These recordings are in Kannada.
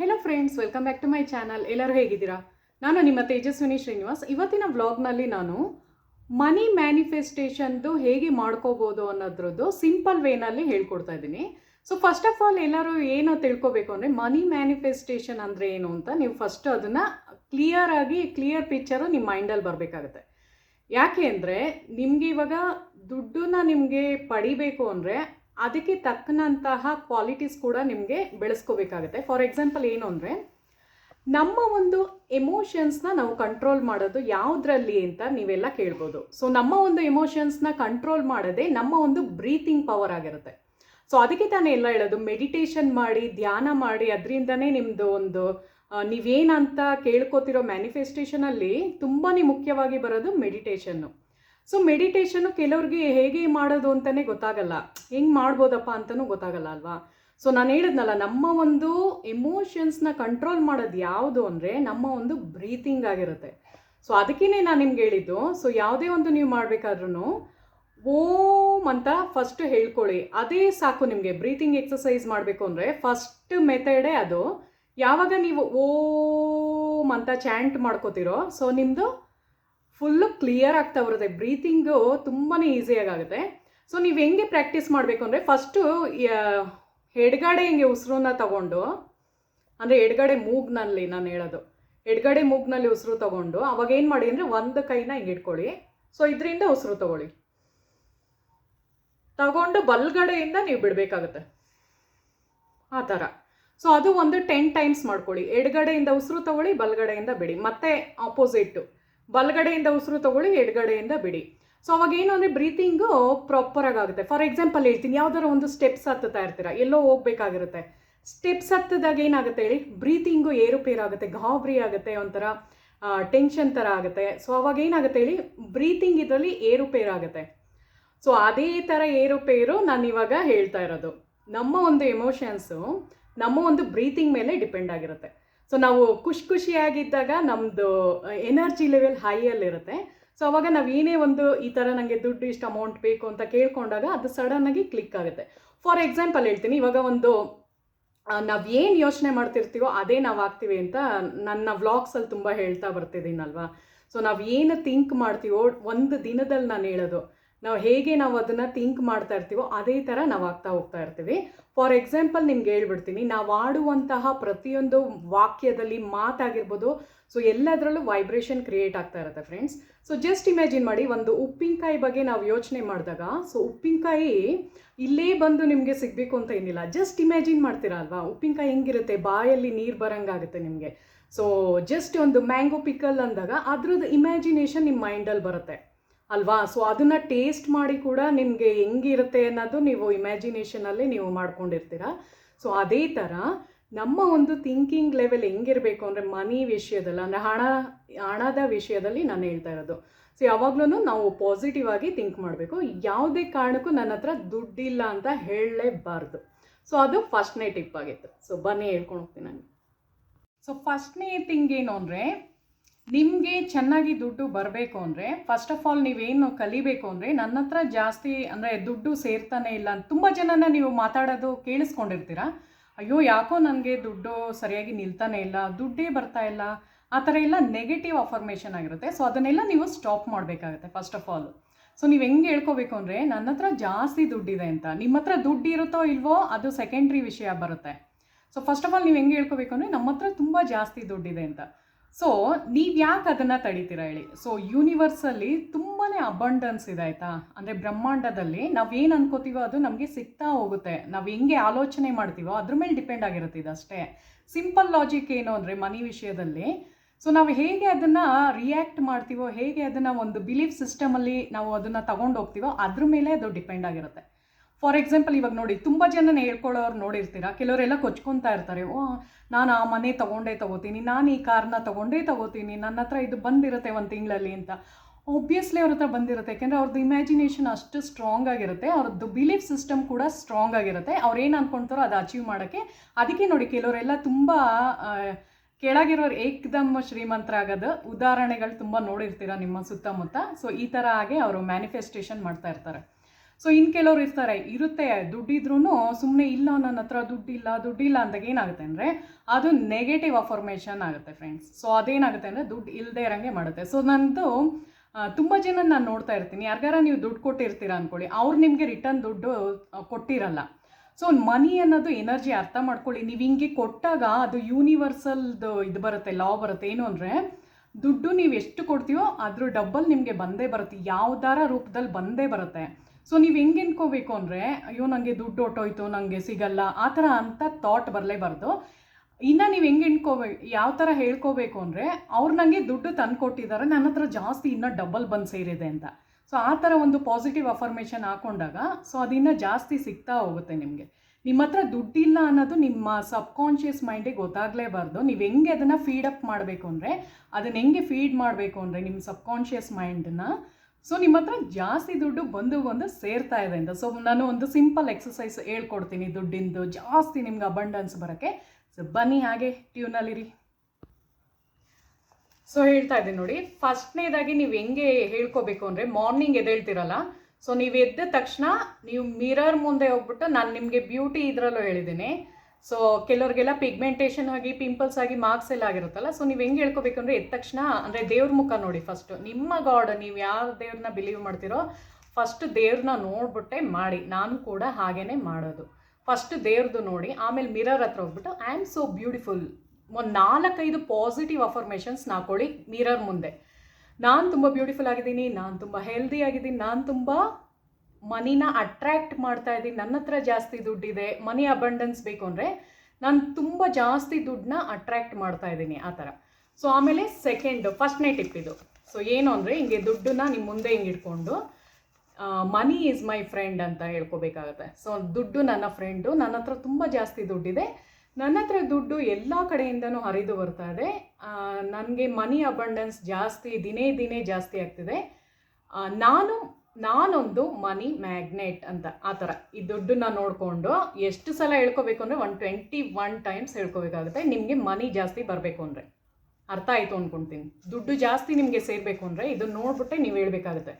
Hello friends welcome back to my channel ಎಲ್ಲರೂ ಹೇಗಿದ್ದೀರಾ? ನಾನು ನಿಮ್ಮ ತೇಜಸ್ವಿನಿ ಶ್ರೀನಿವಾಸ್. ಇವತ್ತಿನ ವ್ಲಾಗ್ನಲ್ಲಿ ನಾನು ಮನಿ ಮ್ಯಾನಿಫೆಸ್ಟೇಷನ್ದು ಹೇಗೆ ಮಾಡ್ಕೋಬೋದು ಅನ್ನೋದ್ರದ್ದು ಸಿಂಪಲ್ ವೇನಲ್ಲಿ ಹೇಳ್ಕೊಡ್ತಾ ಇದ್ದೀನಿ. ಸೊ ಫಸ್ಟ್ ಆಫ್ ಆಲ್ ಎಲ್ಲರೂ ಏನು ತಿಳ್ಕೊಬೇಕು ಅಂದರೆ ಮನಿ ಮ್ಯಾನಿಫೆಸ್ಟೇಷನ್ ಅಂದರೆ ಏನು ಅಂತ ನೀವು ಫಸ್ಟ್ ಅದನ್ನು ಕ್ಲಿಯರ್ ಆಗಿ ಕ್ಲಿಯರ್ ಪಿಕ್ಚರು ನಿಮ್ಮ ಮೈಂಡಲ್ಲಿ ಬರಬೇಕಾಗತ್ತೆ. ಯಾಕೆ ಅಂದರೆ ನಿಮಗೆ ಇವಾಗ ದುಡ್ಡನ್ನ ನಿಮಗೆ ಪಡಿಬೇಕು ಅಂದರೆ ಅದಕ್ಕೆ ತಕ್ಕನಂತಹ ಕ್ವಾಲಿಟೀಸ್ ಕೂಡ ನಿಮಗೆ ಬೆಳೆಸ್ಕೋಬೇಕಾಗುತ್ತೆ. ಫಾರ್ ಎಕ್ಸಾಂಪಲ್ ಏನು ಅಂದರೆ, ನಮ್ಮ ಒಂದು ಎಮೋಷನ್ಸ್ನ ನಾವು ಕಂಟ್ರೋಲ್ ಮಾಡೋದು ಯಾವುದ್ರಲ್ಲಿ ಅಂತ ನೀವೆಲ್ಲ ಕೇಳ್ಬೋದು. ಸೊ ನಮ್ಮ ಒಂದು ಎಮೋಷನ್ಸ್ನ ಕಂಟ್ರೋಲ್ ಮಾಡೋದೇ ನಮ್ಮ ಒಂದು ಬ್ರೀತಿಂಗ್ ಪವರ್ ಆಗಿರುತ್ತೆ. ಸೊ ಅದಕ್ಕೆ ತಾನೇ ಎಲ್ಲ ಹೇಳೋದು ಮೆಡಿಟೇಷನ್ ಮಾಡಿ, ಧ್ಯಾನ ಮಾಡಿ, ಅದರಿಂದನೇ ನಿಮ್ಮದು ಒಂದು ನೀವೇನಂತ ಕೇಳ್ಕೊತಿರೋ ಮ್ಯಾನಿಫೆಸ್ಟೇಷನಲ್ಲಿ ತುಂಬಾ ಮುಖ್ಯವಾಗಿ ಬರೋದು ಮೆಡಿಟೇಷನ್ನು ಸೊ ಮೆಡಿಟೇಷನ್ನು ಕೆಲವ್ರಿಗೆ ಹೇಗೆ ಮಾಡೋದು ಅಂತಲೇ ಗೊತ್ತಾಗಲ್ಲ. ಹೆಂಗೆ ಮಾಡ್ಬೋದಪ್ಪ ಅಂತಲೂ ಗೊತ್ತಾಗಲ್ಲ ಅಲ್ವಾ? ಸೊ ನಾನು ಹೇಳಿದ್ನಲ್ಲ, ನಮ್ಮ ಒಂದು ಎಮೋಷನ್ಸ್ನ ಕಂಟ್ರೋಲ್ ಮಾಡೋದು ಯಾವುದು ಅಂದರೆ ನಮ್ಮ ಒಂದು ಬ್ರೀತಿಂಗ್ ಆಗಿರುತ್ತೆ. ಸೊ ಅದಕ್ಕೇ ನಾನು ನಿಮ್ಗೆ ಹೇಳಿದ್ದು. ಸೊ ಯಾವುದೇ ಒಂದು ನೀವು ಮಾಡಬೇಕಾದ್ರೂ ಓಮ್ ಅಂತ ಫಸ್ಟ್ ಹೇಳ್ಕೊಳ್ಳಿ. ಅದೇ ಸಾಕು ನಿಮಗೆ ಬ್ರೀತಿಂಗ್ ಎಕ್ಸಸೈಸ್ ಮಾಡಬೇಕು ಅಂದರೆ ಫಸ್ಟ್ ಮೆಥಡೇ ಅದು. ಯಾವಾಗ ನೀವು ಓಮ್ ಅಂತ ಚಾಂಟ್ ಮಾಡ್ಕೋತಿರೋ ಸೊ ನಿಮ್ಮದು ಫುಲ್ಲು ಕ್ಲಿಯರ್ ಆಗ್ತಾ ಬರುತ್ತೆ. ಬ್ರೀತಿಂಗು ತುಂಬಾ ಈಸಿಯಾಗುತ್ತೆ ಸೊ, ನೀವು ಹೆಂಗೆ ಪ್ರಾಕ್ಟೀಸ್ ಮಾಡಬೇಕು ಅಂದರೆ ಫಸ್ಟು ಎಡಗಡೆ ಹಿಂಗೆ ಉಸಿರನ್ನ ತಗೊಂಡು, ಅಂದರೆ ಎಡಗಡೆ ಮೂಗ್ನಲ್ಲಿ ನಾನು ಹೇಳೋದು. ಎಡಗಡೆ ಮೂಗ್ನಲ್ಲಿ ಉಸಿರು ತಗೊಂಡು, ಅವಾಗ ಏನು ಮಾಡಿ ಅಂದರೆ ಒಂದು ಕೈನ ಹಿಂಗೆ ಇಟ್ಕೊಳ್ಳಿ. ಸೊ, ಇದರಿಂದ ಉಸಿರು ತಗೊಳ್ಳಿ. ತಗೊಂಡು ಬಲ್ಗಡೆಯಿಂದ ನೀವು ಬಿಡಬೇಕಾಗತ್ತೆ. ಆ ಥರ. ಸೊ, ಅದು ಒಂದು ಟೆನ್ ಟೈಮ್ಸ್ ಮಾಡ್ಕೊಳ್ಳಿ. ಎಡಗಡೆಯಿಂದ ಉಸಿರು ತಗೊಳ್ಳಿ, ಬಲ್ಗಡೆಯಿಂದ ಬಿಡಿ. ಮತ್ತೆ ಆಪೋಸಿಟ್ಟು ಬಲ್ಗಡೆಯಿಂದ ಉಸಿರು ತಗೊಳ್ಳಿ, ಎಡಗಡೆಯಿಂದ ಬಿಡಿ. ಸೊ ಅವಾಗ ಏನು ಅಂದರೆ ಬ್ರೀತಿಂಗು ಪ್ರಾಪರಾಗಿ ಆಗುತ್ತೆ ಫಾರ್ ಎಕ್ಸಾಂಪಲ್ ಹೇಳ್ತೀನಿ ಯಾವ್ದಾರ ಒಂದು ಸ್ಟೆಪ್ಸ್ ಹತ್ತುತ್ತಾ ಇರ್ತೀರಾ, ಎಲ್ಲೋ ಹೋಗ್ಬೇಕಾಗಿರುತ್ತೆ. ಸ್ಟೆಪ್ಸ್ ಹತ್ತಿದಾಗ ಏನಾಗುತ್ತೆ ಹೇಳಿ ಬ್ರೀತಿಂಗು ಏರುಪೇರಾಗುತ್ತೆ ಗಾಬರಿ ಆಗುತ್ತೆ, ಒಂಥರ ಟೆನ್ಷನ್ ಥರ ಆಗುತ್ತೆ. ಸೊ ಅವಾಗ ಏನಾಗುತ್ತೆ ಹೇಳಿ ಬ್ರೀತಿಂಗ್ ಇದರಲ್ಲಿ ಏರುಪೇರಾಗುತ್ತೆ ಸೊ ಅದೇ ಥರ ಏರುಪೇರು ನಾನು ಇವಾಗ ಹೇಳ್ತಾ ಇರೋದು. ನಮ್ಮ ಒಂದು ಎಮೋಷನ್ಸು ನಮ್ಮ ಒಂದು ಬ್ರೀತಿಂಗ್ ಮೇಲೆ ಡಿಪೆಂಡ್ ಆಗಿರುತ್ತೆ. ಸೊ ನಾವು ಖುಷಿ ಖುಷಿಯಾಗಿದ್ದಾಗ ನಮ್ಮದು ಎನರ್ಜಿ ಲೆವೆಲ್ ಹೈಯಲ್ಲಿರುತ್ತೆ ಸೊ ಅವಾಗ ನಾವು ಏನೇ ಒಂದು ಈ ಥರ ನನಗೆ ದುಡ್ಡು ಇಷ್ಟು ಅಮೌಂಟ್ ಬೇಕು ಅಂತ ಕೇಳ್ಕೊಂಡಾಗ ಅದು ಸಡನ್ನಾಗಿ ಕ್ಲಿಕ್ ಆಗುತ್ತೆ. ಫಾರ್ ಎಕ್ಸಾಂಪಲ್ ಹೇಳ್ತೀನಿ, ಇವಾಗ ಒಂದು ನಾವು ಏನು ಯೋಚನೆ ಮಾಡ್ತಿರ್ತೀವೋ ಅದೇ ನಾವು ಆಗ್ತೀವಿ ಅಂತ ನನ್ನ ವ್ಲಾಗ್ಸಲ್ಲಿ ತುಂಬ ಹೇಳ್ತಾ ಬರ್ತಿದ್ದೀನಲ್ವಾ? ಸೊ ನಾವು ಏನು ಥಿಂಕ್ ಮಾಡ್ತೀವೋ ಒಂದು ದಿನದಲ್ಲಿ ನಾನು ಹೇಳೋದು, ನಾವು ಹೇಗೆ ನಾವು ಅದನ್ನು ಥಿಂಕ್ ಮಾಡ್ತಾ ಇರ್ತೀವೋ ಅದೇ ಥರ ನಾವು ಆಗ್ತಾ ಹೋಗ್ತಾ ಇರ್ತೀವಿ. ಫಾರ್ ಎಕ್ಸಾಂಪಲ್ ನಿಮ್ಗೆ ಹೇಳ್ಬಿಡ್ತೀನಿ, ನಾವು ಆಡುವಂತಹ ಪ್ರತಿಯೊಂದು ವಾಕ್ಯದಲ್ಲಿ ಮಾತಾಗಿರ್ಬೋದು. ಸೊ ಎಲ್ಲದರಲ್ಲೂ ವೈಬ್ರೇಷನ್ ಕ್ರಿಯೇಟ್ ಆಗ್ತಾ ಇರುತ್ತೆ ಫ್ರೆಂಡ್ಸ್ ಸೊ ಜಸ್ಟ್ ಇಮ್ಯಾಜಿನ್ ಮಾಡಿ, ಒಂದು ಉಪ್ಪಿನಕಾಯಿ ಬಗ್ಗೆ ನಾವು ಯೋಚನೆ ಮಾಡಿದಾಗ ಸೊ ಉಪ್ಪಿನಕಾಯಿ ಇಲ್ಲೇ ಬಂದು ನಿಮಗೆ ಸಿಗಬೇಕು ಅಂತ ಏನಿಲ್ಲ. ಜಸ್ಟ್ ಇಮ್ಯಾಜಿನ್ ಮಾಡ್ತೀರಾ ಅಲ್ವಾ? ಉಪ್ಪಿನಕಾಯಿ ಹೆಂಗಿರುತ್ತೆ? ಬಾಯಲ್ಲಿ ನೀರು ಬರಂಗಾಗುತ್ತೆ ನಿಮಗೆ. ಸೊ ಜಸ್ಟ್ ಒಂದು ಮ್ಯಾಂಗೋ ಪಿಕಲ್ ಅಂದಾಗ, ಅದ್ರದ್ದು ಇಮ್ಯಾಜಿನೇಷನ್ ನಿಮ್ಮ ಮೈಂಡಲ್ಲಿ ಬರುತ್ತೆ. ಅಲ್ವಾ? ಸೊ ಅದನ್ನು ಟೇಸ್ಟ್ ಮಾಡಿ ಕೂಡ ನಿಮಗೆ ಹೆಂಗಿರುತ್ತೆ ಅನ್ನೋದು ನೀವು ಇಮ್ಯಾಜಿನೇಷನಲ್ಲಿ ನೀವು ಮಾಡ್ಕೊಂಡಿರ್ತೀರ? ಸೊ ಅದೇ ಥರ ನಮ್ಮ ಒಂದು ಥಿಂಕಿಂಗ್ ಲೆವೆಲ್ ಹೆಂಗಿರಬೇಕು ಅಂದರೆ ಮನಿ ವಿಷಯದಲ್ಲಿ, ಅಂದರೆ ಹಣ, ಹಣದ ವಿಷಯದಲ್ಲಿ ನಾನು ಹೇಳ್ತಾ ಇರೋದು. ಸೊ ಯಾವಾಗಲೂ ನಾವು ಪಾಸಿಟಿವ್ ಆಗಿ ಥಿಂಕ್ ಮಾಡಬೇಕು. ಯಾವುದೇ ಕಾರಣಕ್ಕೂ ನನ್ನ ಹತ್ರ ದುಡ್ಡಿಲ್ಲ ಅಂತ ಹೇಳಲೇಬಾರ್ದು. ಸೊ ಅದು ಫಸ್ಟ್ನೇ ಟಿಪ್ ಆಗಿತ್ತು. ಸೊ ಬನ್ನಿ ಹೇಳ್ಕೊಂಡು ಹೋಗ್ತೀನಿ ನಾನು. ಸೊ ಫಸ್ಟ್ನೇ ಥಿಂಗ್ ಏನು ಅಂದರೆ ನಿಮಗೆ ಚೆನ್ನಾಗಿ ದುಡ್ಡು ಬರಬೇಕು ಅಂದರೆ ಫಸ್ಟ್ ಆಫ್ ಆಲ್ ನೀವೇನು ಕಲಿಬೇಕು ಅಂದರೆ, ನನ್ನ ಹತ್ರ ಜಾಸ್ತಿ ಅಂದರೆ ದುಡ್ಡು ಸೇರ್ತಾನೆ ಇಲ್ಲ ತುಂಬ ಜನನ ನೀವು ಮಾತಾಡೋದು ಕೇಳಿಸ್ಕೊಂಡಿರ್ತೀರ? ಅಯ್ಯೋ, ಯಾಕೋ ನನಗೆ ದುಡ್ಡು ಸರಿಯಾಗಿ ನಿಲ್ತಾನೆ ಇಲ್ಲ, ದುಡ್ಡೇ ಬರ್ತಾ ಇಲ್ಲ. ಆ ಥರ ಎಲ್ಲ ನೆಗೆಟಿವ್ ಅಫರ್ಮೇಷನ್ ಆಗಿರುತ್ತೆ. ಸೊ ಅದನ್ನೆಲ್ಲ ನೀವು ಸ್ಟಾಪ್ ಮಾಡಬೇಕಾಗುತ್ತೆ ಫಸ್ಟ್ ಆಫ್ ಆಲ್ ಸೊ ನೀವು ಹೆಂಗೆ ಹೇಳ್ಕೋಬೇಕು ಅಂದರೆ, ನನ್ನ ಹತ್ರ ಜಾಸ್ತಿ ದುಡ್ಡಿದೆ ಅಂತ. ನಿಮ್ಮ ಹತ್ರ ದುಡ್ಡು ಇರುತ್ತೋ ಇಲ್ವೋ, ಅದು ಸೆಕೆಂಡ್ರಿ ವಿಷಯ ಬರುತ್ತೆ. ಸೊ ಫಸ್ಟ್ ಆಫ್ ಆಲ್ ನೀವು ಹೆಂಗೆ ಹೇಳ್ಕೋಬೇಕು ಅಂದರೆ, ನಮ್ಮ ಹತ್ರ ತುಂಬ ಜಾಸ್ತಿ ದುಡ್ಡಿದೆ ಅಂತ. ಸೊ ನೀವು ಯಾಕೆ ಅದನ್ನು ತಡಿತೀರಾ ಹೇಳಿ? ಸೊ ಯೂನಿವರ್ಸಲ್ಲಿ ತುಂಬಾ ಅಬಂಡನ್ಸ್ ಇದೆ ಆಯಿತಾ? ಅಂದರೆ ಬ್ರಹ್ಮಾಂಡದಲ್ಲಿ ನಾವು ಏನು ಅನ್ಕೋತೀವೋ ಅದು ನಮಗೆ ಸಿಗ್ತಾ ಹೋಗುತ್ತೆ. ನಾವು ಹೆಂಗೆ ಆಲೋಚನೆ ಮಾಡ್ತೀವೋ ಅದ್ರ ಮೇಲೆ ಡಿಪೆಂಡ್ ಆಗಿರುತ್ತೆ ಇದಷ್ಟೇ. ಸಿಂಪಲ್ ಲಾಜಿಕ್ ಏನು ಅಂದರೆ ಮನಿ ವಿಷಯದಲ್ಲಿ ಸೊ ನಾವು ಹೇಗೆ ಅದನ್ನು ರಿಯಾಕ್ಟ್ ಮಾಡ್ತೀವೋ, ಹೇಗೆ ಅದನ್ನು ಒಂದು ಬಿಲೀಫ್ ಸಿಸ್ಟಮಲ್ಲಿ ನಾವು ಅದನ್ನು ತಗೊಂಡು ಹೋಗ್ತೀವೋ ಅದ್ರ ಮೇಲೆ ಅದು ಡಿಪೆಂಡ್ ಆಗಿರುತ್ತೆ. ಫಾರ್ ಎಕ್ಸಾಂಪಲ್ ಇವಾಗ ನೋಡಿ, ತುಂಬ ಜನ ಹೇಳ್ಕೊಳ್ಳೋರು ನೋಡಿರ್ತೀರ? ಕೆಲವರೆಲ್ಲ ಕೊಚ್ಕೊತಾ ಇರ್ತಾರೆ. ಓ, ನಾನು ಆ ಮನೆ ತೊಗೊಂಡೇ ತೊಗೋತೀನಿ, ನಾನು ಈ ಕಾರ್ನ ತೊಗೊಂಡೇ ತೊಗೋತೀನಿ, ನನ್ನ ಹತ್ರ ಇದು ಬಂದಿರುತ್ತೆ ಒಂದು ತಿಂಗಳಲ್ಲಿ ಅಂತ. ಒಬ್ವಿಯಸ್ಲಿ ಅವ್ರ ಹತ್ರ ಬಂದಿರುತ್ತೆ, ಯಾಕೆಂದರೆ ಅವ್ರದ್ದು ಇಮ್ಯಾಜಿನೇಷನ್ ಅಷ್ಟು ಸ್ಟ್ರಾಂಗ್ ಆಗಿರುತ್ತೆ ಅವ್ರದ್ದು ಬಿಲೀಫ್ ಸಿಸ್ಟಮ್ ಕೂಡ ಸ್ಟ್ರಾಂಗ್ ಆಗಿರುತ್ತೆ. ಅವ್ರೇನು ಅಂದ್ಕೊಳ್ತಾರೋ ಅದು ಅಚೀವ್ ಮಾಡೋಕ್ಕೆ. ಅದಕ್ಕೆ ನೋಡಿ, ಕೆಲವರೆಲ್ಲ ತುಂಬ ಕೆಳಗಿರೋರು ಏಕ್ದಮ್ ಶ್ರೀಮಂತರಾಗೋದು ಉದಾಹರಣೆಗಳು ತುಂಬ ನೋಡಿರ್ತೀರ ನಿಮ್ಮ ಸುತ್ತಮುತ್ತ? ಸೊ ಈ ಥರ ಆಗಿ ಅವರು ಮ್ಯಾನಿಫೆಸ್ಟೇಷನ್ ಮಾಡ್ತಾ ಇರ್ತಾರೆ. ಸೊ ಇನ್ನು ಕೆಲವರು ಇರ್ತಾರೆ, ಇರುತ್ತೆ ದುಡ್ಡಿದ್ರೂ ಸುಮ್ಮನೆ ಇಲ್ಲ ನನ್ನ ಹತ್ರ ದುಡ್ಡಿಲ್ಲ ದುಡ್ಡಿಲ್ಲ ಅಂದಾಗ ಏನಾಗುತ್ತೆ ಅಂದರೆ, ಅದು ನೆಗೆಟಿವ್ ಅಫರ್ಮೇಷನ್ ಆಗುತ್ತೆ ಫ್ರೆಂಡ್ಸ್ ಸೊ ಅದೇನಾಗುತ್ತೆ ಅಂದರೆ, ದುಡ್ಡು ಇಲ್ಲದೆ ಇರೋಂಗೆ ಮಾಡುತ್ತೆ. ಸೊ ನಂದು ತುಂಬ ಜನ ನಾನು ನೋಡ್ತಾ ಇರ್ತೀನಿ. ಯಾರಿಗಾರ ನೀವು ದುಡ್ಡು ಕೊಟ್ಟಿರ್ತೀರ ಅಂದ್ಕೊಳ್ಳಿ ಅವ್ರು ನಿಮಗೆ ರಿಟರ್ನ್ ದುಡ್ಡು ಕೊಟ್ಟಿರಲ್ಲ. ಸೊ ಮನಿ ಅನ್ನೋದು ಎನರ್ಜಿ ಅರ್ಥ ಮಾಡ್ಕೊಳ್ಳಿ. ನೀವು ಹಿಂಗೆ ಕೊಟ್ಟಾಗ ಅದು ಯೂನಿವರ್ಸಲ್ದು ಇದು ಬರುತ್ತೆ ಲಾ ಬರುತ್ತೆ. ಏನು ಅಂದರೆ, ದುಡ್ಡು ನೀವು ಎಷ್ಟು ಕೊಡ್ತೀವೋ ಅದ್ರ ಡಬ್ಬಲ್ ನಿಮಗೆ ಬಂದೇ ಬರುತ್ತೆ. ಯಾವ್ದಾರ ರೂಪದಲ್ಲಿ ಬಂದೇ ಬರುತ್ತೆ. ಸೊ ನೀವು ಹೆಂಗೆ ಅನ್ಕೋಬೇಕು ಅಂದರೆ, ಅಯ್ಯೋ ನನಗೆ ದುಡ್ಡು ಹೊಟ್ಟೋಯ್ತು ನನಗೆ ಸಿಗಲ್ಲ, ಆ ಥರ ಅಂತ ಥಾಟ್ ಬರಲೇಬಾರ್ದು. ಇನ್ನು ನೀವು ಹೆಂಗೆ ಎಣ್ಕೋಬೇಕು ಯಾವ ಥರ ಹೇಳ್ಕೋಬೇಕು ಅಂದರೆ, ಅವ್ರು ನನಗೆ ದುಡ್ಡು ತಂದು ಕೊಟ್ಟಿದ್ದಾರೆ ನನ್ನ ಹತ್ರ ಜಾಸ್ತಿ ಇನ್ನೂ ಡಬಲ್ ಬಂದು ಸೇರಿದೆ ಅಂತ. ಸೊ ಆ ಥರ ಒಂದು ಪಾಸಿಟಿವ್ ಅಫರ್ಮೇಷನ್ ಹಾಕೊಂಡಾಗ ಸೊ ಅದಿನ್ನ ಜಾಸ್ತಿ ಸಿಗ್ತಾ ಹೋಗುತ್ತೆ ನಿಮಗೆ. ನಿಮ್ಮ ಹತ್ರ ದುಡ್ಡಿಲ್ಲ ಅನ್ನೋದು ನಿಮ್ಮ ಸಬ್ಕಾನ್ಷಿಯಸ್ ಮೈಂಡಿಗೆ ಗೊತ್ತಾಗಲೇಬಾರ್ದು. ನೀವು ಹೆಂಗೆ ಅದನ್ನು ಫೀಡಪ್ ಮಾಡಬೇಕು ಅಂದರೆ, ಅದನ್ನು ಹೆಂಗೆ ಫೀಡ್ ಮಾಡಬೇಕು ಅಂದರೆ ನಿಮ್ಮ ಸಬ್ಕಾನ್ಷಿಯಸ್ ಮೈಂಡನ್ನ ಸೊ ನಿಮ್ಮ ಹತ್ರ ಜಾಸ್ತಿ ದುಡ್ಡು ಬಂದು ಬಂದು ಸೇರ್ತಾ ಇದೆ ಅಂತ. ಸೊ ನಾನು ಒಂದು ಸಿಂಪಲ್ ಎಕ್ಸಸೈಸ್ ಹೇಳ್ಕೊಡ್ತೀನಿ ದುಡ್ಡಿಂದು. ಜಾಸ್ತಿ ನಿಮ್ಗೆ ಅಬಂಡನ್ಸ್ ಬರೋಕ್ಕೆ. ಸೊ ಬನ್ನಿ ಹಾಗೆ ಟ್ಯೂನಲ್ಲಿರಿ ಸೊ ಹೇಳ್ತಾ ಇದ್ದೀನಿ ನೋಡಿ. ಫಸ್ಟ್ನೇದಾಗಿ ನೀವು ಹೆಂಗೆ ಹೇಳ್ಕೋಬೇಕು ಅಂದರೆ ಮಾರ್ನಿಂಗ್ ಎದ್ದೇಳ್ತಿರಲ್ಲ. ಸೊ ನೀವು ಎದ್ದ ತಕ್ಷಣ ನೀವು ಮಿರರ್ ಮುಂದೆ ಹೋಗ್ಬಿಟ್ಟು ನಾನು ನಿಮಗೆ ಬ್ಯೂಟಿ ಇದರಲ್ಲೂ ಹೇಳಿದ್ದೀನಿ. ಸೊ ಕೆಲವರಿಗೆಲ್ಲ ಪಿಗ್ಮೆಂಟೇಷನ್ ಆಗಿ ಪಿಂಪಲ್ಸ್ ಆಗಿ ಮಾರ್ಕ್ಸ್ ಎಲ್ಲ ಆಗಿರುತ್ತಲ್ಲ ಸೊ ನೀವು ಹೆಂಗೆ ಹೇಳ್ಕೋಬೇಕಂದ್ರೆ ಎದ್ದ ತಕ್ಷಣ, ಅಂದರೆ ದೇವ್ರ ಮುಖ ನೋಡಿ ಫಸ್ಟು ನಿಮ್ಮ ಗಾಡ್ ನೀವು ಯಾವ ದೇವ್ರನ್ನ ಬಿಲೀವ್ ಮಾಡ್ತಿರೋ ಫಸ್ಟ್ ದೇವ್ರನ್ನ ನೋಡ್ಬಿಟ್ಟೆ ಮಾಡಿ. ನಾನು ಕೂಡ ಹಾಗೇ ಮಾಡೋದು. ಫಸ್ಟ್ ದೇವ್ರದ್ದು ನೋಡಿ, ಆಮೇಲೆ ಮಿರರ್ ಹತ್ರ ಹೋಗ್ಬಿಟ್ಟು ಐ ಆಮ್ ಸೋ ಬ್ಯೂಟಿಫುಲ್ ಒಂದು ನಾಲ್ಕೈದು ಪಾಸಿಟಿವ್ ಅಫರ್ಮೇಷನ್ಸ್ ನಾಕೊಳ್ಳಿ ಮಿರರ್ ಮುಂದೆ. ನಾನು ತುಂಬ ಬ್ಯೂಟಿಫುಲ್ ಆಗಿದ್ದೀನಿ, ನಾನು ತುಂಬ ಹೆಲ್ದಿ ಆಗಿದ್ದೀನಿ, ನಾನು ತುಂಬ ಮನಿನ ಅಟ್ರ್ಯಾಕ್ಟ್ ಮಾಡ್ತಾ ಇದ್ದೀನಿ. ನನ್ನ ಹತ್ರ ಜಾಸ್ತಿ ದುಡ್ಡಿದೆ. ಮನಿ ಅಬಂಡೆನ್ಸ್ ಬೇಕು ಅಂದರೆ ನಾನು ತುಂಬ ಜಾಸ್ತಿ ದುಡ್ಡನ್ನ ಅಟ್ರ್ಯಾಕ್ಟ್ ಮಾಡ್ತಾ ಇದ್ದೀನಿ ಆ ಥರ. ಸೊ ಆಮೇಲೆ ಸೆಕೆಂಡ್ ಫಸ್ಟ್ನೇ ಟಿಪ್ ಇದು. ಸೊ ಏನು ಅಂದರೆ ಹಿಂಗೆ ದುಡ್ಡನ್ನ ನಿಮ್ಮ ಮುಂದೆ ಹಿಂಗೆ ಇಟ್ಕೊಂಡು ಮನಿ ಈಸ್ ಮೈ ಫ್ರೆಂಡ್ ಅಂತ ಹೇಳ್ಕೊಬೇಕಾಗತ್ತೆ. ಸೊ ದುಡ್ಡು ನನ್ನ ಫ್ರೆಂಡು ನನ್ನ ಹತ್ರ ತುಂಬ ಜಾಸ್ತಿ ದುಡ್ಡಿದೆ. ನನ್ನ ಹತ್ರ ದುಡ್ಡು ಎಲ್ಲ ಕಡೆಯಿಂದನೂ ಹರಿದು ಬರ್ತಾ ಇದೆ. ನನಗೆ ಮನಿ ಅಬಂಡೆನ್ಸ್ ಜಾಸ್ತಿ, ದಿನೇ ದಿನೇ ಜಾಸ್ತಿ ಆಗ್ತಿದೆ. ನಾನು ನಾನೊಂದು ಮನಿ ಮ್ಯಾಗ್ನೆಟ್ ಅಂತ, ಆ ಥರ. ಈ ದುಡ್ಡನ್ನ ನೋಡಿಕೊಂಡು ಎಷ್ಟು ಸಲ ಹೇಳ್ಕೋಬೇಕು ಅಂದರೆ ಒನ್ ಟ್ವೆಂಟಿ ಒನ್ ಟೈಮ್ಸ್ ಹೇಳ್ಕೋಬೇಕಾಗುತ್ತೆ. ನಿಮಗೆ ಮನಿ ಜಾಸ್ತಿ ಬರಬೇಕು ಅಂದರೆ. ಅರ್ಥ ಆಯಿತು ಅಂದ್ಕೊಳ್ತೀನಿ ದುಡ್ಡು ಜಾಸ್ತಿ ನಿಮಗೆ ಸೇರಬೇಕು ಅಂದರೆ ಇದನ್ನು ನೋಡ್ಬಿಟ್ಟೆ ನೀವು ಹೇಳಬೇಕಾಗುತ್ತೆ.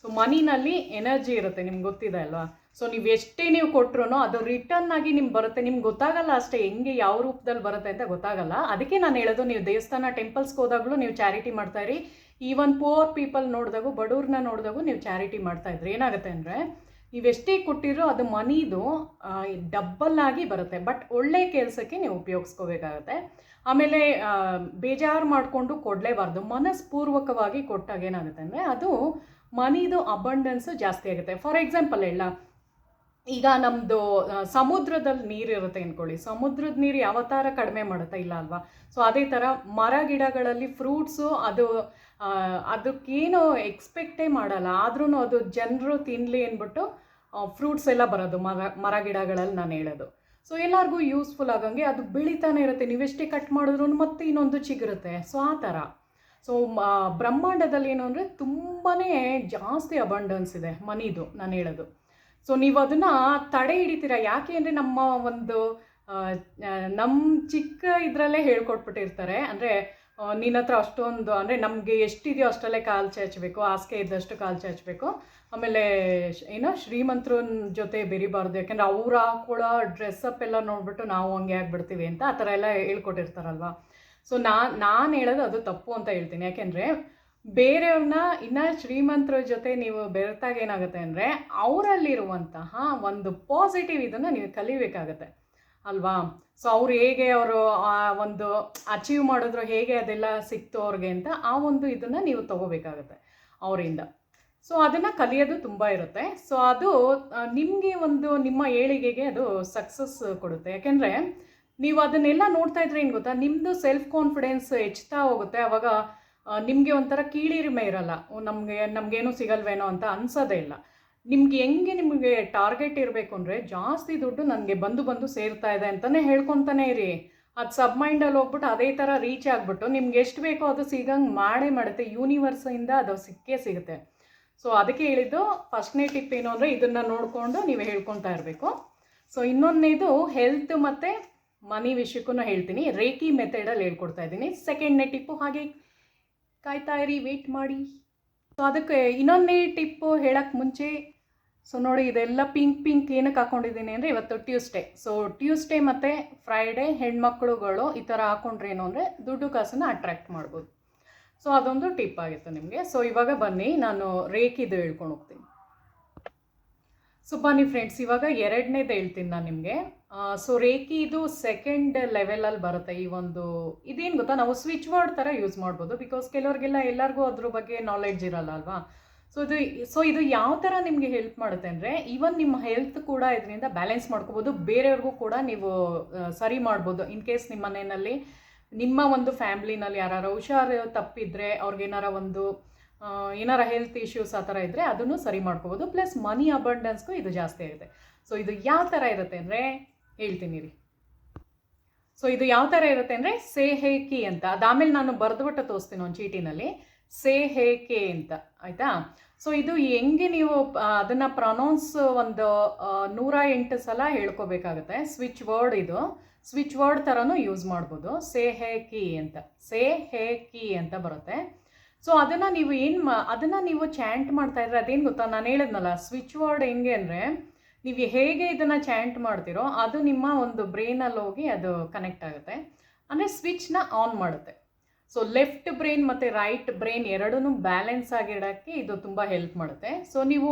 ಸೊ ಮನಿನಲ್ಲಿ ಎನರ್ಜಿ ಇರುತ್ತೆ, ನಿಮ್ಗೆ ಗೊತ್ತಿದೆ ಅಲ್ವಾ? ಸೊ ನೀವು ಎಷ್ಟೇ ನೀವು ಕೊಟ್ರು ಅದು ರಿಟರ್ನ್ ಆಗಿ ನಿಮ್ಗೆ ಬರುತ್ತೆ. ನಿಮ್ಗೆ ಗೊತ್ತಾಗಲ್ಲ ಅಷ್ಟೇ ಹೆಂಗೆ, ಯಾವ ರೂಪದಲ್ಲಿ ಬರುತ್ತೆ ಅಂತ ಗೊತ್ತಾಗಲ್ಲ. ಅದಕ್ಕೆ ನಾನು ಹೇಳೋದು, ನೀವು ದೇವಸ್ಥಾನ, ಟೆಂಪಲ್ಸ್ಗೆ ಹೋದಾಗಲೂ ನೀವು ಚಾರಿಟಿ ಮಾಡ್ತಾ ಇರಿ. ಈವನ್ ಪೋರ್ ಪೀಪಲ್ ನೋಡಿದಾಗೂ ಬಡವ್ರನ್ನ ನೋಡಿದಾಗ ನೀವು ಚಾರಿಟಿ ಮಾಡ್ತಾ ಇದ್ರಿ ಏನಾಗುತ್ತೆ ಅಂದರೆ ನೀವು ಎಷ್ಟೇ ಕೊಟ್ಟಿರೋ ಅದು ಮನಿದು ಡಬ್ಬಲ್ ಆಗಿ ಬರುತ್ತೆ. ಬಟ್ ಒಳ್ಳೆ ಕೆಲಸಕ್ಕೆ ನೀವು ಉಪಯೋಗಿಸ್ಕೋಬೇಕಾಗತ್ತೆ. ಆಮೇಲೆ ಬೇಜಾರು ಮಾಡಿಕೊಂಡು ಕೊಡಲೇಬಾರ್ದು. ಮನಸ್ಪೂರ್ವಕವಾಗಿ ಕೊಟ್ಟಾಗ ಏನಾಗುತ್ತೆ ಅಂದರೆ, ಅದು ಮನಿದು ಅಬಂಡೆನ್ಸು ಜಾಸ್ತಿ ಆಗುತ್ತೆ. ಫಾರ್ ಎಕ್ಸಾಂಪಲ್ ಹೇಳ ಈಗ ನಮ್ಮದು ಸಮುದ್ರದಲ್ಲಿ ನೀರಿರುತ್ತೆ ಅಂದ್ಕೊಳ್ಳಿ ಸಮುದ್ರದ ನೀರು ಯಾವ ಥರ ಕಡಿಮೆ ಮಾಡುತ್ತೆ ಇಲ್ಲ ಅಲ್ವಾ? ಸೊ ಅದೇ ಥರ ಮರ ಗಿಡಗಳಲ್ಲಿ ಫ್ರೂಟ್ಸು ಅದು ಅದಕ್ಕೇನು ಎಕ್ಸ್ಪೆಕ್ಟೇ ಮಾಡಲ್ಲ. ಆದ್ರೂ ಅದು ಜನರು ತಿನ್ನಲಿ ಅಂದ್ಬಿಟ್ಟು ಫ್ರೂಟ್ಸ್ ಎಲ್ಲ ಬರೋದು, ಮರ ಮರ ಗಿಡಗಳಲ್ಲಿ ನಾನು ಹೇಳೋದು. ಸೊ ಎಲ್ಲರಿಗೂ ಯೂಸ್ಫುಲ್ ಆಗಂಗೆ ಅದು ಬೆಳೀತಾನೆ ಇರುತ್ತೆ. ನೀವೆಷ್ಟೇ ಕಟ್ ಮಾಡಿದ್ರು ಮತ್ತೆ ಇನ್ನೊಂದು ಚಿಗುರುತ್ತೆ. ಸೊ ಆ ಥರ ಸೊ ಬ್ರಹ್ಮಾಂಡದಲ್ಲಿ ಏನು ಅಂದರೆ ತುಂಬಾ ಜಾಸ್ತಿ ಅಬಂಡನ್ಸ್ ಇದೆ ಮನಿದು ನಾನು ಹೇಳೋದು. ಸೊ ನೀವು ಅದನ್ನು ತಡೆ ಹಿಡಿತೀರ? ಯಾಕೆ ಅಂದರೆ ನಮ್ಮ ಒಂದು ನಮ್ಮ ಚಿಕ್ಕ ಇದರಲ್ಲೇ ಹೇಳ್ಕೊಟ್ಬಿಟ್ಟಿರ್ತಾರೆ. ಅಂದರೆ ನಿನ್ನ ಹತ್ರ ಅಷ್ಟೊಂದು, ಅಂದರೆ ನಮಗೆ ಎಷ್ಟಿದೆಯೋ ಅಷ್ಟರಲ್ಲೇ ಕಾಲು ಚಾಚಬೇಕು ಹಾಸಿಗೆ ಇದ್ದಷ್ಟು ಕಾಲು ಚಾಚಬೇಕು. ಆಮೇಲೆ ಏನೋ ಶ್ರೀಮಂತರ ಜೊತೆ ಬೆರಿಬಾರ್ದು. ಯಾಕೆಂದರೆ ಅವ್ರು ಹಾಕೊಳ್ಳೋ ಡ್ರೆಸ್ಅಪ್ ಎಲ್ಲ ನೋಡ್ಬಿಟ್ಟು ನಾವು ಹಂಗೆ ಆಗ್ಬಿಡ್ತೀವಿ ಅಂತ ಆ ಥರ ಎಲ್ಲ ಹೇಳ್ಕೊಟ್ಟಿರ್ತಾರಲ್ವ? ಸೊ ನಾ, ನಾನು ಹೇಳೋದು ಅದು ತಪ್ಪು ಅಂತ ಹೇಳ್ತೀನಿ. ಯಾಕೆಂದರೆ ಬೇರೆಯವ್ರನ್ನ ಇನ್ನ ಶ್ರೀಮಂತರ ಜೊತೆ ನೀವು ಬೆರೆತಾಗ ಏನಾಗುತ್ತೆ ಅಂದರೆ ಅವರಲ್ಲಿರುವಂತಹ ಒಂದು ಪಾಸಿಟಿವ್ ಇದನ್ನು ನೀವು ಕಲಿಬೇಕಾಗತ್ತೆ. ಅಲ್ವಾ? ಸೊ ಅವ್ರು ಹೇಗೆ ಅವರು ಒಂದು ಅಚೀವ್ ಮಾಡಿದ್ರು, ಹೇಗೆ ಅದೆಲ್ಲ ಸಿಕ್ತು ಅವ್ರಿಗೆ ಅಂತ ಆ ಒಂದು ಇದನ್ನು ನೀವು ತಗೋಬೇಕಾಗತ್ತೆ ಅವರಿಂದ. ಸೊ ಅದನ್ನು ಕಲಿಯೋದು ತುಂಬ ಇರುತ್ತೆ. ಸೊ ಅದು ನಿಮಗೆ ಒಂದು, ನಿಮ್ಮ ಏಳಿಗೆಗೆ ಅದು ಸಕ್ಸಸ್ ಕೊಡುತ್ತೆ. ಯಾಕೆಂದರೆ ನೀವು ಅದನ್ನೆಲ್ಲ ನೋಡ್ತಾ ಇದ್ರೆ ಏನು ಗೊತ್ತಾ? ನಿಮ್ಮದು ಸೆಲ್ಫ್ ಕಾನ್ಫಿಡೆನ್ಸ್ ಹೆಚ್ಚುತ್ತಾ ಹೋಗುತ್ತೆ. ಅವಾಗ ನಿಮಗೆ ಒಂಥರ ಕೀಳಿರಿಮೆ ಇರಲ್ಲ. ನಮಗೆ, ನಮಗೇನು ಸಿಗಲ್ವೇನೋ ಅಂತ ಅನ್ಸೋದೇ ಇಲ್ಲ. ನಿಮ್ಗೆ ಹೆಂಗೆ ನಿಮಗೆ ಟಾರ್ಗೆಟ್ ಇರಬೇಕು ಅಂದರೆ ಜಾಸ್ತಿ ದುಡ್ಡು ನನಗೆ ಬಂದು ಬಂದು ಸೇರ್ತಾ ಇದೆ ಅಂತಲೇ ಹೇಳ್ಕೊತಾನೆ ಇರಿ. ಅದು ಸಬ್ ಮೈಂಡಲ್ಲಿ ಹೋಗ್ಬಿಟ್ಟು ಅದೇ ಥರ ರೀಚ್ ಆಗಿಬಿಟ್ಟು ನಿಮ್ಗೆ ಎಷ್ಟು ಬೇಕೋ ಅದು ಸಿಗಂಗೆ ಮಾಡೇ ಮಾಡುತ್ತೆ. ಯೂನಿವರ್ಸಿಂದ ಅದು ಸಿಕ್ಕೇ ಸಿಗುತ್ತೆ. ಸೊ, ಅದಕ್ಕೆ ಹೇಳಿದ್ದು ಫಸ್ಟ್ನೇ ಟಿಪ್ ಏನು ಅಂದರೆ ಇದನ್ನು ನೋಡಿಕೊಂಡು ನೀವು ಹೇಳ್ಕೊತಾ ಇರಬೇಕು. ಸೊ ಇನ್ನೊಂದನೇದು ಹೆಲ್ತ್ ಮತ್ತು ಮನಿ ವಿಷಯಕ್ಕೂ ಹೇಳ್ತೀನಿ. ರೇಕಿ ಮೆಥಡಲ್ಲಿ ಹೇಳ್ಕೊಡ್ತಾ ಇದ್ದೀನಿ. ಸೆಕೆಂಡ್ನೇ ಟಿಪ್ಪು ಹಾಗೆ ಕಾಯ್ತಾ ಇರಿ ವೇಟ್ ಮಾಡಿ. ಸೊ ಅದಕ್ಕೆ ಇನ್ನೊಂದೇ ಟಿಪ್ಪು ಹೇಳೋಕ್ಕೆ ಮುಂಚೆ ಸೊ ನೋಡಿ ಇದೆಲ್ಲ ಪಿಂಕ್ ಪಿಂಕ್ ಏನಕ್ಕೆ ಹಾಕೊಂಡಿದ್ದೀನಿ ಅಂದರೆ ಇವತ್ತು ಟ್ಯೂಸ್ಡೇ ಸೊ ಟ್ಯೂಸ್ಡೇ ಮತ್ತು ಫ್ರೈಡೇ ಹೆಣ್ಮಕ್ಳುಗಳು ಈ ಥರ ಹಾಕೊಂಡ್ರೆ ಏನು ಅಂದರೆ ದುಡ್ಡು ಕಾಸನ್ನು ಅಟ್ರ್ಯಾಕ್ಟ್ ಮಾಡ್ಬೋದು. ಸೊ ಅದೊಂದು ಟಿಪ್ ಆಗಿತ್ತು ನಿಮಗೆ. ಸೊ ಇವಾಗ ಬನ್ನಿ, ನಾನು ರೇಖಿದು ಹೇಳ್ಕೊಂಡು ಹೋಗ್ತೀನಿ. ಸೊ ಬನ್ನಿ ಫ್ರೆಂಡ್ಸ್ ಇವಾಗ ಎರಡನೇದು ಹೇಳ್ತೀನಿ ನಾನು ನಿಮಗೆ. ಸೊ ರೇಖಿ ಇದು ಸೆಕೆಂಡ್ ಲೆವೆಲಲ್ಲಿ ಬರುತ್ತೆ ಈ ಒಂದು, ಇದೇನು ಗೊತ್ತಾ? ನಾವು ಸ್ವಿಚ್ ವರ್ಡ್ ಥರ ಯೂಸ್ ಮಾಡ್ಬೋದು ಬಿಕಾಸ್ ಕೆಲವ್ರಿಗೆಲ್ಲ ಎಲ್ಲರಿಗೂ ಅದ್ರ ಬಗ್ಗೆ ನಾಲೆಡ್ಜ್ ಇರಲ್ಲ ಅಲ್ವಾ? ಸೊ ಇದು ಸೊ ಇದು ಯಾವ ಥರ ನಿಮಗೆ ಹೆಲ್ಪ್ ಮಾಡುತ್ತೆ ಅಂದರೆ ಈವನ್ ನಿಮ್ಮ ಹೆಲ್ತ್ ಕೂಡ ಇದರಿಂದ ಬ್ಯಾಲೆನ್ಸ್ ಮಾಡ್ಕೋಬೋದು. ಬೇರೆಯವ್ರಿಗೂ ಕೂಡ ನೀವು ಸರಿ ಮಾಡ್ಬೋದು. ಇನ್ ಕೇಸ್ ನಿಮ್ಮ ಮನೆಯಲ್ಲಿ, ನಿಮ್ಮ ಒಂದು ಫ್ಯಾಮ್ಲಿನಲ್ಲಿ ಯಾರು ಹುಷಾರು ತಪ್ಪಿದ್ರೆ, ಅವ್ರಿಗೇನಾರ ಒಂದು ಏನಾರ ಹೆಲ್ತ್ ಇಶ್ಯೂಸ್ ಆ ಥರ ಇದ್ದರೆ ಅದನ್ನು ಸರಿ ಮಾಡ್ಕೋಬೋದು. ಪ್ಲಸ್ ಮನಿ ಅಬಂಡೆನ್ಸ್ಗೂ ಇದು ಜಾಸ್ತಿ ಆಗುತ್ತೆ. ಸೊ ಇದು ಯಾವ ಥರ ಇರುತ್ತೆ ಅಂದರೆ ಹೇಳ್ತೀನಿ ರೀ ಸೊ ಇದು ಯಾವ ಥರ ಇರುತ್ತೆ ಅಂದರೆ, ಸೇ ಹೇ ಕಿ ಅಂತ. ಅದಾಮೇಲೆ ನಾನು ಬರೆದುಬಿಟ್ಟು ತೋರಿಸ್ತೀನಿ ಒಂದು ಚೀಟಿನಲ್ಲಿ. ಸೇ ಹೇ ಕೆ ಅಂತ. ಆಯಿತಾ? ಸೊ ಇದು ಹೆಂಗೆ ನೀವು ಅದನ್ನು ಪ್ರೊನೌನ್ಸ್ ಒಂದು ನೂರ ಎಂಟು ಸಲ ಹೇಳ್ಕೋಬೇಕಾಗುತ್ತೆ. ಸ್ವಿಚ್ ವರ್ಡ್ ಇದು. ಸ್ವಿಚ್ ವರ್ಡ್ ಥರನೂ ಯೂಸ್ ಮಾಡ್ಬೋದು. ಸೇ ಹೇ ಕಿ ಅಂತ. ಸೇ ಹೇ ಕಿ ಅಂತ ಬರುತ್ತೆ. ಸೊ ಅದನ್ನು ನೀವು ಏನು ಮಾ, ಅದನ್ನು ನೀವು ಚ್ಯಾಂಟ್ ಮಾಡ್ತಾ ಇದ್ರೆ ಅದೇನು ಗೊತ್ತಾ? ನಾನು ಹೇಳಿದ್ನಲ್ಲ ಸ್ವಿಚ್ ವರ್ಡ್ ಹೆಂಗೆ ಅಂದರೆ ನೀವು ಹೇಗೆ ಇದನ್ನು ಚಾಂಟ್ ಮಾಡ್ತೀರೋ ಅದು ನಿಮ್ಮ ಒಂದು ಬ್ರೈನಲ್ಲಿ ಹೋಗಿ ಅದು ಕನೆಕ್ಟ್ ಆಗುತ್ತೆ. ಅಂದರೆ ಸ್ವಿಚ್ನ ಆನ್ ಮಾಡುತ್ತೆ. ಸೊ ಲೆಫ್ಟ್ ಬ್ರೈನ್ ಮತ್ತು ರೈಟ್ ಬ್ರೈನ್ ಎರಡೂ ಬ್ಯಾಲೆನ್ಸ್ ಆಗಿಡೋಕ್ಕೆ ಇದು ತುಂಬ ಹೆಲ್ಪ್ ಮಾಡುತ್ತೆ. ಸೊ ನೀವು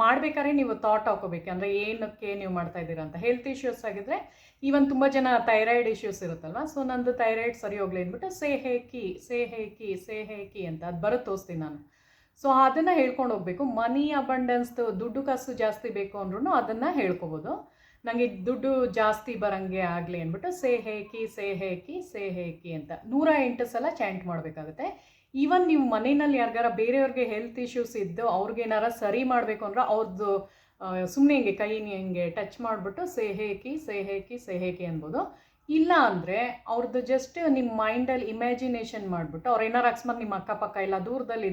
ಮಾಡಬೇಕಾದ್ರೆ ನೀವು ಥಾಟ್ ಹಾಕೋಬೇಕು. ಅಂದರೆ ಏನಕ್ಕೆ ನೀವು ಮಾಡ್ತಾ ಇದ್ದೀರಾ ಅಂತ. ಹೆಲ್ತ್ ಇಶ್ಯೂಸ್ ಆಗಿದ್ರೆ ಈವನ್ ತುಂಬ ಜನ ಥೈರಾಯ್ಡ್ ಇಶ್ಯೂಸ್ ಇರುತ್ತಲ್ವ? ಸೊ ನಂದು ಥೈರಾಯ್ಡ್ ಸರಿ ಹೋಗ್ಲಿ ಅಂದ್ಬಿಟ್ಟು, ಸೇ ಹೇಕಿ ಸೇ ಹೇಕಿ ಸೇ ಹೇಕಿ ಅಂತ. ಅದು ಬರೋ ತೋರಿಸ್ತೀನಿ ನಾನು. ಸೊ ಅದನ್ನು ಹೇಳ್ಕೊಂಡು ಹೋಗಬೇಕು. ಮನಿ ಅಬಂಡೆನ್ಸ್ ದುಡ್ಡು ಕಾಸು ಜಾಸ್ತಿ ಬೇಕು ಅಂದ್ರೂ ಅದನ್ನು ಹೇಳ್ಕೊಬೋದು. ನನಗೆ ದುಡ್ಡು ಜಾಸ್ತಿ ಬರಂಗೆ ಆಗಲಿ ಅಂದ್ಬಿಟ್ಟು ಸೇ ಹೇಕಿ ಸೇ ಹೇಕಿ ಸೇ ಹೇಕಿ ಅಂತ ನೂರ ಎಂಟು ಸಲ ಚಾಂಟ್ ಮಾಡಬೇಕಾಗುತ್ತೆ. ಈವನ್ ನೀವು ಮನೆಯಲ್ಲಿ ಯಾರಿಗಾರ ಬೇರೆಯವ್ರಿಗೆ ಹೆಲ್ತ್ ಇಶ್ಯೂಸ್ ಇದ್ದು ಅವ್ರಿಗೇನಾರ ಸರಿ ಮಾಡಬೇಕು ಅಂದ್ರೆ ಅವ್ರದ್ದು ಸುಮ್ಮನೆ ಹಿಂಗೆ ಕೈ ಹಿಂಗೆ ಟಚ್ ಮಾಡಿಬಿಟ್ಟು ಸೇ ಹೇಕಿ ಸೇ ಹೇಕಿ ಸೇ ಹೇಕಿ ಅನ್ಬೋದು. ಇಲ್ಲ ಅಂದರೆ ಅವ್ರದ್ದು ಜಸ್ಟ್ ನಿಮ್ಮ ಮೈಂಡಲ್ಲಿ ಇಮ್ಯಾಜಿನೇಷನ್ ಮಾಡಿಬಿಟ್ಟು ಅವ್ರು ಏನಾರು ಅಕಸ್ಮಾತ್ ನಿಮ್ಮ ಅಕ್ಕಪಕ್ಕ ಇಲ್ಲ ದೂರದಲ್ಲಿ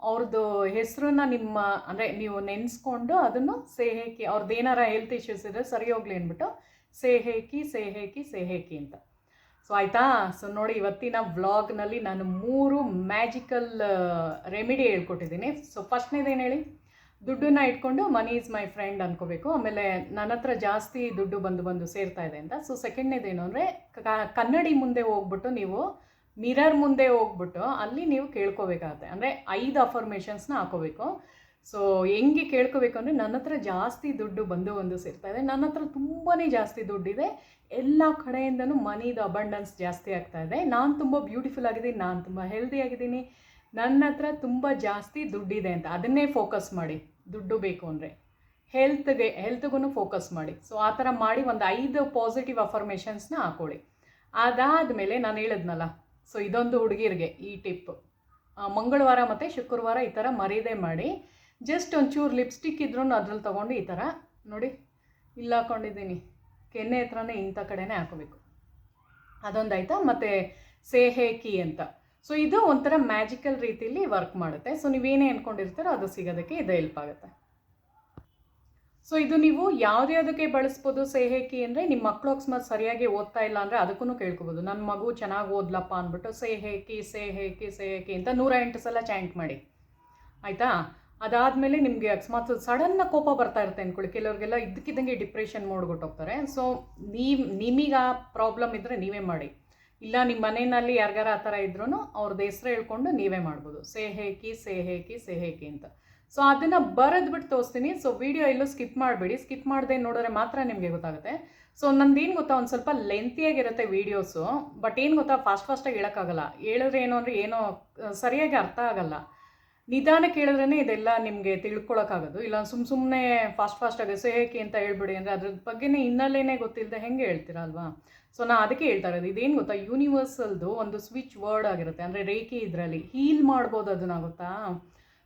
ಅವ್ರದ್ದು ಹೆಸರನ್ನ ನಿಮ್ಮ, ಅಂದರೆ ನೀವು ನೆನೆಸ್ಕೊಂಡು ಅದನ್ನು ಸೇಹೇಕಿ ಅವ್ರದ್ದು ಏನಾರ ಹೆಲ್ತ್ ಇಶ್ಯೂಸ್ ಇದ್ದರೆ ಸರಿ ಹೋಗ್ಲಿ ಅಂದ್ಬಿಟ್ಟು ಸೇಹೇಕಿ ಸೇಹೇಕಿ ಸೇಹೇಕಿ ಅಂತ. ಸೊ ಆಯಿತಾ? ಸೊ ನೋಡಿ ಇವತ್ತಿನ ವ್ಲಾಗ್ನಲ್ಲಿ ನಾನು ಮೂರು ಮ್ಯಾಜಿಕಲ್ ರೆಮಿಡಿ ಹೇಳ್ಕೊಟ್ಟಿದ್ದೀನಿ. ಸೊ ಫಸ್ಟ್ನೇದೇನು ಹೇಳಿ? ದುಡ್ಡನ್ನ ಇಟ್ಕೊಂಡು ಮನಿ ಈಸ್ ಮೈ ಫ್ರೆಂಡ್ ಅಂದ್ಕೋಬೇಕು ಆಮೇಲೆ ನನ್ನ ಹತ್ರ ಜಾಸ್ತಿ ದುಡ್ಡು ಬಂದು ಬಂದು ಸೇರ್ತಾ ಇದೆ ಅಂತ. ಸೊ ಸೆಕೆಂಡ್ನೇದೇನು ಅಂದರೆ ಕನ್ನಡಿ ಮುಂದೆ ಹೋಗ್ಬಿಟ್ಟು ನೀವು ಮಿರರ್ ಮುಂದೆ ಹೋಗ್ಬಿಟ್ಟು ಅಲ್ಲಿ ನೀವು ಕೇಳ್ಕೋಬೇಕಾಗತ್ತೆ. ಅಂದರೆ ಐದು ಅಫರ್ಮೇಷನ್ಸ್ನ ಹಾಕೋಬೇಕು. ಸೊ ಹೆಂಗೆ ಕೇಳ್ಕೋಬೇಕು ಅಂದರೆ ನನ್ನ ಹತ್ರ ಜಾಸ್ತಿ ದುಡ್ಡು ಬಂದು ಬಂದು ಸೇರ್ತಾ ಇದೆ. ನನ್ನ ಹತ್ರ ತುಂಬಾ ಜಾಸ್ತಿ ದುಡ್ಡಿದೆ. ಎಲ್ಲ ಕಡೆಯಿಂದನೂ ಮನಿದು ಅಬಂಡೆನ್ಸ್ ಜಾಸ್ತಿ ಆಗ್ತಾ ಇದೆ. ನಾನು ತುಂಬ ಬ್ಯೂಟಿಫುಲ್ ಆಗಿದ್ದೀನಿ. ನಾನು ತುಂಬ ಹೆಲ್ದಿ ಆಗಿದ್ದೀನಿ. ನನ್ನ ಹತ್ರ ತುಂಬ ಜಾಸ್ತಿ ದುಡ್ಡಿದೆ ಅಂತ. ಅದನ್ನೇ ಫೋಕಸ್ ಮಾಡಿ. ದುಡ್ಡು ಬೇಕು ಅಂದರೆ. ಹೆಲ್ತ್ಗೆ ಹೆಲ್ತ್ಗೂ ಫೋಕಸ್ ಮಾಡಿ. ಸೊ ಆ ಥರ ಮಾಡಿ ಒಂದು ಐದು ಪಾಸಿಟಿವ್ ಅಫರ್ಮೇಷನ್ಸ್ನ ಹಾಕೊಳ್ಳಿ. ಅದಾದಮೇಲೆ ನಾನು ಹೇಳಿದ್ನಲ್ಲ ಸೊ ಇದೊಂದು ಹುಡುಗಿರಿಗೆ ಈ ಟಿಪ್. ಮಂಗಳವಾರ ಮತ್ತು ಶುಕ್ರವಾರ ಈ ಥರ ಮರೀದೆ ಮಾಡಿ. ಜಸ್ಟ್ ಒಂಚೂರು ಲಿಪ್ಸ್ಟಿಕ್ ಇದ್ರೂ ಅದ್ರಲ್ಲಿ ತೊಗೊಂಡು ಈ ಥರ ನೋಡಿ. ಇಲ್ಲ ಹಾಕೊಂಡಿದ್ದೀನಿ. ಕೆನ್ನೆ ಹತ್ರನೇ ಇಂಥ ಕಡೆನೇ ಹಾಕೋಬೇಕು. ಅದೊಂದು ಆಯಿತಾ ಮತ್ತು ಸೇಹೇಕಿ ಅಂತ. ಸೊ ಇದು ಒಂಥರ ಮ್ಯಾಜಿಕಲ್ ರೀತಿಯಲ್ಲಿ ವರ್ಕ್ ಮಾಡುತ್ತೆ. ಸೊ ನೀವೇನೇ ಅಂದ್ಕೊಂಡಿರ್ತೀರೋ ಅದು ಸಿಗೋದಕ್ಕೆ ಇದು ಹೆಲ್ಪ್ ಆಗುತ್ತೆ. ಸೊ ಇದು ನೀವು ಯಾವುದ್ಯಾವುದಕ್ಕೆ ಬಳಸ್ಬೋದು ಸೇಹೇಕಿ ಅಂದರೆ ನಿಮ್ಮ ಮಕ್ಕಳು ಅಕಸ್ಮಾತ್ ಸರಿಯಾಗಿ ಓದ್ತಾ ಇಲ್ಲ ಅಂದರೆ ಅದಕ್ಕೂ ಕೇಳ್ಕೊಬೋದು. ನನ್ನ ಮಗು ಚೆನ್ನಾಗಿ ಓದ್ಲಪ್ಪ ಅಂದ್ಬಿಟ್ಟು ಸೇಹೇಕಿ ಸೇಹೇಕಿ ಸೇಹೇಕಿ ಅಂತ ನೂರ ಎಂಟು ಸಲ ಚಾಂಟ್ ಮಾಡಿ. ಆಯಿತಾ? ಅದಾದಮೇಲೆ ನಿಮಗೆ ಅಕಸ್ಮಾತ್ ಸಡನ್ನ ಕೋಪ ಬರ್ತಾ ಇರುತ್ತೆ ಅಂದ್ಕೊಳ್ಳಿ ಕೆಲವ್ರಿಗೆಲ್ಲ ಇದ್ದಕ್ಕಿದ್ದಂಗೆ ಡಿಪ್ರೆಷನ್ ಹೋಗ್ತಾರೆ. ಸೊ ನೀವು, ನಿಮಗೆ ಆ ಪ್ರಾಬ್ಲಮ್ ಇದ್ದರೆ ನೀವೇ ಮಾಡಿ. ಇಲ್ಲ ನಿಮ್ಮ ಮನೆಯಲ್ಲಿ ಯಾರಿಗಾರ ಆ ಥರ ಇದ್ರೂ ಅವ್ರದ್ದು ಹೆಸ್ರು ಹೇಳ್ಕೊಂಡು ನೀವೇ ಮಾಡ್ಬೋದು. ಸೇಹೇಕಿ ಸೇಹೇಕಿ ಸೇಹೇಕಿ ಅಂತ. ಸೊ ಅದನ್ನು ಬರೆದ್ಬಿಟ್ಟು ತೋರಿಸ್ತೀನಿ. ಸೊ ವಿಡಿಯೋ ಎಲ್ಲೂ ಸ್ಕಿಪ್ ಮಾಡಬೇಡಿ. ಸ್ಕಿಪ್ ಮಾಡದೆ ನೋಡಿದ್ರೆ ಮಾತ್ರ ನಿಮಗೆ ಗೊತ್ತಾಗುತ್ತೆ. ಸೊ ನಂದೇನು ಗೊತ್ತಾ? ಒಂದು ಸ್ವಲ್ಪ ಲೆಂತಿಯಾಗಿರುತ್ತೆ ವೀಡಿಯೋಸು ಬಟ್ ಏನು ಗೊತ್ತಾ? ಫಾಸ್ಟ್ ಫಾಸ್ಟಾಗಿ ಹೇಳೋಕ್ಕಾಗಲ್ಲ. ಹೇಳಿದ್ರೆ ಏನು ಅಂದರೆ ಏನೋ ಸರಿಯಾಗಿ ಅರ್ಥ ಆಗಲ್ಲ. ನಿಧಾನ ಕೇಳಿದ್ರೇ ಇದೆಲ್ಲ ನಿಮಗೆ ತಿಳ್ಕೊಳಕ್ಕಾಗೋದು. ಇಲ್ಲ ಸುಮ್ಮ ಸುಮ್ಮನೆ ಫಾಸ್ಟ್ ಫಾಸ್ಟಾಗಿ ಸೇಕೆ ಅಂತ ಹೇಳ್ಬಿಡಿ. ಅಂದರೆ ಅದ್ರ ಬಗ್ಗೆನೇ ಹಿನ್ನೆಲೆನೇ ಗೊತ್ತಿಲ್ಲದೆ ಹೆಂಗೆ ಹೇಳ್ತೀರಾ ಅಲ್ವಾ? ಸೊ ನಾ ಅದಕ್ಕೆ ಹೇಳ್ತಾ ಇರೋದು. ಇದೇನು ಗೊತ್ತಾ? ಯೂನಿವರ್ಸಲ್ದು ಒಂದು ಸ್ವಿಚ್ ವರ್ಡ್ ಆಗಿರುತ್ತೆ. ಅಂದರೆ ರೇಖೆ ಇದರಲ್ಲಿ. ಹೀಲ್ ಮಾಡ್ಬೋದು ಅದನ್ನ, ಗೊತ್ತಾ?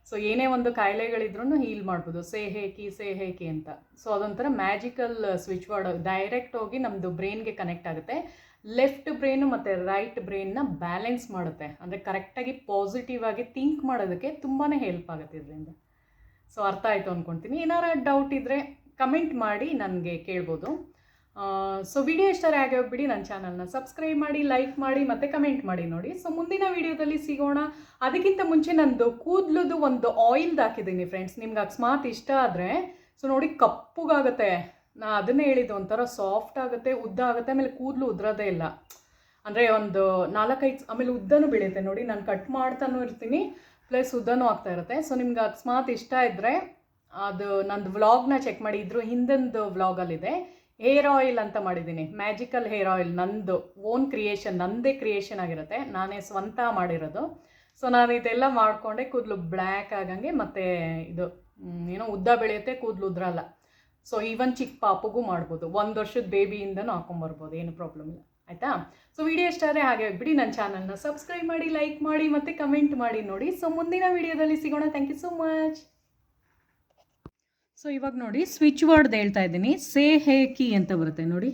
ಸೊ ಏನೇ ಒಂದು ಕಾಯಿಲೆಗಳಿದ್ರೂ ಹೀಲ್ ಮಾಡ್ಬೋದು. ಸೇಹೇಕಿ ಸೇಹೇಕಿ ಅಂತ. ಸೊ ಅದೊಂಥರ ಮ್ಯಾಜಿಕಲ್ ಸ್ವಿಚ್ ವರ್ಡ್ ಡೈರೆಕ್ಟ್ ಹೋಗಿ ನಮ್ಮದು ಬ್ರೈನ್ಗೆ ಕನೆಕ್ಟ್ ಆಗುತ್ತೆ. ಲೆಫ್ಟ್ ಬ್ರೈನು ಮತ್ತು ರೈಟ್ ಬ್ರೈನ್ನ ಬ್ಯಾಲೆನ್ಸ್ ಮಾಡುತ್ತೆ. ಅಂದರೆ ಕರೆಕ್ಟಾಗಿ ಪಾಸಿಟಿವ್ ಆಗಿ ಥಿಂಕ್ ಮಾಡೋದಕ್ಕೆ ತುಂಬಾ ಹೆಲ್ಪ್ ಆಗುತ್ತೆ ಇದರಿಂದ. ಸೊ ಅರ್ಥ ಆಯಿತು ಅಂದ್ಕೊಳ್ತೀನಿ ಏನಾರ ಡೌಟ್ ಇದ್ದರೆ ಕಮೆಂಟ್ ಮಾಡಿ ನನಗೆ ಕೇಳ್ಬೋದು. ಸೊ ವಿಡಿಯೋ ಇಷ್ಟರ ಆಗಿ ಹೋಗ್ಬಿಡಿ ನನ್ನ ಚಾನಲ್ನ ಸಬ್ಸ್ಕ್ರೈಬ್ ಮಾಡಿ ಲೈಕ್ ಮಾಡಿ, ಮತ್ತು ಕಮೆಂಟ್ ಮಾಡಿ ನೋಡಿ. ಸೊ ಮುಂದಿನ ವಿಡಿಯೋದಲ್ಲಿ ಸಿಗೋಣ. ಅದಕ್ಕಿಂತ ಮುಂಚೆ ನಂದು ಕೂದಲುದು ಒಂದು ಆಯಿಲ್ದು ಹಾಕಿದ್ದೀನಿ ಫ್ರೆಂಡ್ಸ್ ನಿಮ್ಗೆ ಅಕಸ್ಮಾತ್ ಇಷ್ಟ ಆದರೆ ಸೊ ನೋಡಿ ಕಪ್ಪುಗಾಗುತ್ತೆ. ನಾ ಅದನ್ನೇ ಹೇಳಿದ್ದು ಒಂಥರ ಸಾಫ್ಟ್ ಆಗುತ್ತೆ, ಉದ್ದ ಆಗುತ್ತೆ, ಆಮೇಲೆ ಕೂದಲು ಉದ್ರೋದೇ ಇಲ್ಲ. ಅಂದರೆ ಒಂದು ನಾಲ್ಕೈದು, ಆಮೇಲೆ ಉದ್ದನೂ ಬೆಳೆಯುತ್ತೆ ನೋಡಿ, ನಾನು ಕಟ್ ಮಾಡ್ತಾನೂ ಇರ್ತೀನಿ ಪ್ಲಸ್ ಉದ್ದನೂ ಆಗ್ತಾ ಇರುತ್ತೆ. ಸೊ ನಿಮ್ಗೆ ಅಕಸ್ಮಾತ್ ಇಷ್ಟ ಇದ್ದರೆ ಅದು ನಂದು ವ್ಲಾಗ್ನ ಚೆಕ್ ಮಾಡಿ. ಇದ್ರ ಹಿಂದೊಂದು ವ್ಲಾಗಲ್ಲಿದೆ ಹೇರ್ ಆಯಿಲ್ ಅಂತ ಮಾಡಿದ್ದೀನಿ. ಮ್ಯಾಜಿಕಲ್ ಹೇರ್ ಆಯಿಲ್ ನಂದು, ಓನ್ ಕ್ರಿಯೇಷನ್, ನಂದೇ ಕ್ರಿಯೇಷನ್ ಆಗಿರುತ್ತೆ. ನಾನೇ ಸ್ವಂತ ಮಾಡಿರೋದು. ಸೊ ನಾನು ಇದೆಲ್ಲ ಮಾಡಿಕೊಂಡೆ, ಕೂದಲು ಬ್ಲ್ಯಾಕ್ ಆಗಂಗೆ ಮತ್ತು ಇದು ಏನೋ ಉದ್ದ ಬೆಳೆಯುತ್ತೆ, ಕೂದಲು ಉದ್ರಲ್ಲ ಸೊ ಈವನ್ ಚಿಕ್ಕ ಪಾಪಗೂ ಮಾಡ್ಬೋದು. ಒಂದು ವರ್ಷದ ಬೇಬಿಯಿಂದನೂ ಹಾಕೊಂಬರ್ಬೋದು, ಏನು ಪ್ರಾಬ್ಲಮ್ ಇಲ್ಲ. ಆಯಿತಾ? ಸೊ ವಿಡಿಯೋ ಇಷ್ಟ ಆದರೆ ಹಾಗೆ ಬಿಡಿ ನನ್ನ ಚಾನಲ್ನ ಸಬ್ಸ್ಕ್ರೈಬ್ ಮಾಡಿ ಲೈಕ್ ಮಾಡಿ ಮತ್ತು ಕಮೆಂಟ್ ಮಾಡಿ ನೋಡಿ. ಸೊ ಮುಂದಿನ ವಿಡಿಯೋದಲ್ಲಿ ಸಿಗೋಣ. Thank you so much so ಇವಾಗ ನೋಡಿ ಸ್ವಿಚ್ ವರ್ಡ್ ಹೇಳ್ತಾ ಇದ್ದೀನಿ. ಸೇ ಹೇ ಕಿ ಅಂತ ಬರುತ್ತೆ ನೋಡಿ.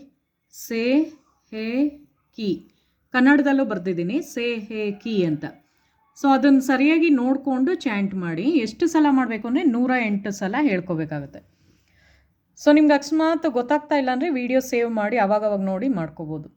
ಸೇ ಹೇ ಕಿ. ಕನ್ನಡದಲ್ಲೂ ಬರ್ತಿದ್ದೀನಿ ಸೇ ಹೇ ಕಿ ಅಂತ. ಸೊ ಅದನ್ನು ಸರಿಯಾಗಿ ನೋಡಿಕೊಂಡು ಚಾಂಟ್ ಮಾಡಿ. ಎಷ್ಟು ಸಲ ಮಾಡಬೇಕು ಅಂದರೆ ನೂರ ಎಂಟು ಸಲ ಹೇಳ್ಕೋಬೇಕಾಗುತ್ತೆ. ಸೊ ನಿಮ್ಗೆ ಅಕಸ್ಮಾತ್ ಗೊತ್ತಾಗ್ತಾ ಇಲ್ಲ ಅಂದರೆ ವೀಡಿಯೋ ಸೇವ್ ಮಾಡಿ, ಅವಾಗವಾಗ ನೋಡಿ ಮಾಡ್ಕೋಬೋದು.